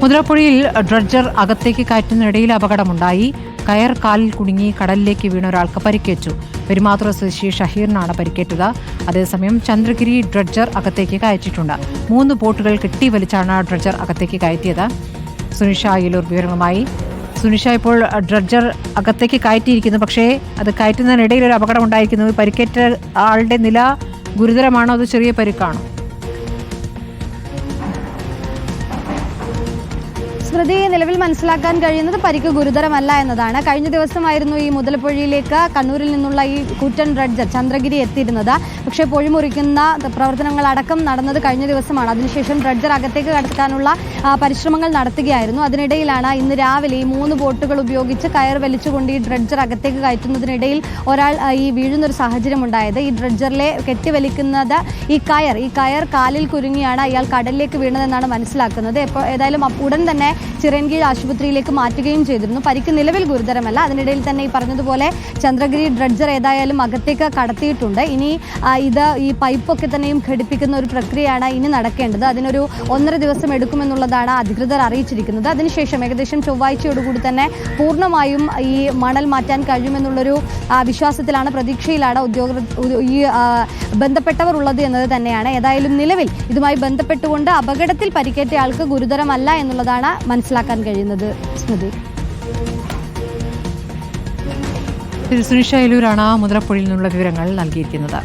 മുതിരപ്പുഴയിൽ dredger അകത്തേക്ക് കയറ്റുന്നതിനിടയിൽ അപകടമുണ്ടായി. കയർ കാലിൽ കുടുങ്ങി കടലിലേക്ക് വീണ ഒരാൾക്ക് പരിക്കേറ്റു. പെരുമാതുറ സ്വദേശി ഷഹീറിനാണ് പരിക്കേറ്റത്. അതേസമയം ചന്ദ്രഗിരി ഡ്രഡ്ജർ അകത്തേക്ക് കയറ്റിയിട്ടുണ്ട്. മൂന്ന് ബോട്ടുകൾ കെട്ടി വലിച്ചാണ് ഡ്രഡ്ജർ അകത്തേക്ക് കയറ്റിയത്. സുനിഷ അയ്യലൂർ വിവരങ്ങളുമായി. സുനിഷ ഇപ്പോൾ ഡ്രഡ്ജർ അകത്തേക്ക് കയറ്റിയിരിക്കുന്നു. പക്ഷേ അത് കയറ്റുന്നതിനിടയിൽ ഒരു അപകടം ഉണ്ടായിരിക്കുന്നു പരിക്കേറ്റ ആളുടെ നില ഗുരുതരമാണോ അതോ ചെറിയ പരിക്കാണോ? സ്മൃതി നിലവിൽ മനസ്സിലാക്കാൻ കഴിയുന്നത് പരിക്ക് ഗുരുതരമല്ല എന്നതാണ്. കഴിഞ്ഞ ദിവസമായിരുന്നു ഈ മുതലപ്പുഴയിലേക്ക് കണ്ണൂരിൽ നിന്നുള്ള ഈ കൂറ്റൻ ഡ്രഡ്ജർ ചന്ദ്രഗിരി എത്തിയിരുന്നത്. പക്ഷേ പൊഴിമുറിക്കുന്ന പ്രവർത്തനങ്ങളടക്കം നടന്നത് കഴിഞ്ഞ ദിവസമാണ്. അതിനുശേഷം ഡ്രഡ്ജർ അകത്തേക്ക് കടത്താനുള്ള പരിശ്രമങ്ങൾ നടത്തുകയായിരുന്നു. അതിനിടയിലാണ് ഇന്ന് രാവിലെ ഈ മൂന്ന് ബോട്ടുകൾ ഉപയോഗിച്ച് കയർ വലിച്ചുകൊണ്ട് ഈ ഡ്രഡ്ജർ അകത്തേക്ക് കയറ്റുന്നതിനിടയിൽ ഒരാൾ ഈ വീഴുന്നൊരു സാഹചര്യം ഉണ്ടായത് ഈ ഡ്രഡ്ജറിലെ കെട്ടിവലിക്കുന്നത് ഈ കയർ ഈ കയർ കാലിൽ കുരുങ്ങിയാണ് അയാൾ കടലിലേക്ക് വീണതെന്നാണ് മനസ്സിലാക്കുന്നത്. ഇപ്പോൾ ഏതായാലും ഉടൻ തന്നെ ചിറയൻകീഴ് ആശുപത്രിയിലേക്ക് മാറ്റുകയും ചെയ്തിരുന്നു. പരിക്ക് നിലവിൽ ഗുരുതരമല്ല. അതിനിടയിൽ തന്നെ ഈ പറഞ്ഞതുപോലെ ചന്ദ്രഗിരി ഡ്രഡ്ജർ ഏതായാലും അകത്തേക്ക് കടത്തിയിട്ടുണ്ട്. ഇനി ഇത് ഈ പൈപ്പൊക്കെ തന്നെയും ഘടിപ്പിക്കുന്ന ഒരു പ്രക്രിയയാണ് ഇനി നടക്കേണ്ടത്. അതിനൊരു ഒന്നര ദിവസം എടുക്കുമെന്നുള്ളതാണ് അധികൃതർ അറിയിച്ചിരിക്കുന്നത്. അതിനുശേഷം ഏകദേശം ചൊവ്വാഴ്ചയോടുകൂടി തന്നെ പൂർണമായും ഈ മണൽ മാറ്റാൻ കഴിയുമെന്നുള്ളൊരു വിശ്വാസത്തിലാണ് പ്രതീക്ഷയിലാണ് ഉദ്യോഗ ഈ ബന്ധപ്പെട്ടവർ ഉള്ളത് എന്നത് തന്നെയാണ്. ഏതായാലും നിലവിൽ ഇതുമായി ബന്ധപ്പെട്ടുകൊണ്ട് അപകടത്തിൽ പരിക്കേറ്റ ആൾക്ക് ഗുരുതരമല്ല എന്നുള്ളതാണ് മനസ്സിലാക്കാൻ കഴിയുന്നത് സ്മൃതി. സുനിഷ അയ്യലൂരാണ് മുതലപ്പുഴയിൽ നിന്നുള്ള വിവരങ്ങൾ നൽകിയിരിക്കുന്നത്.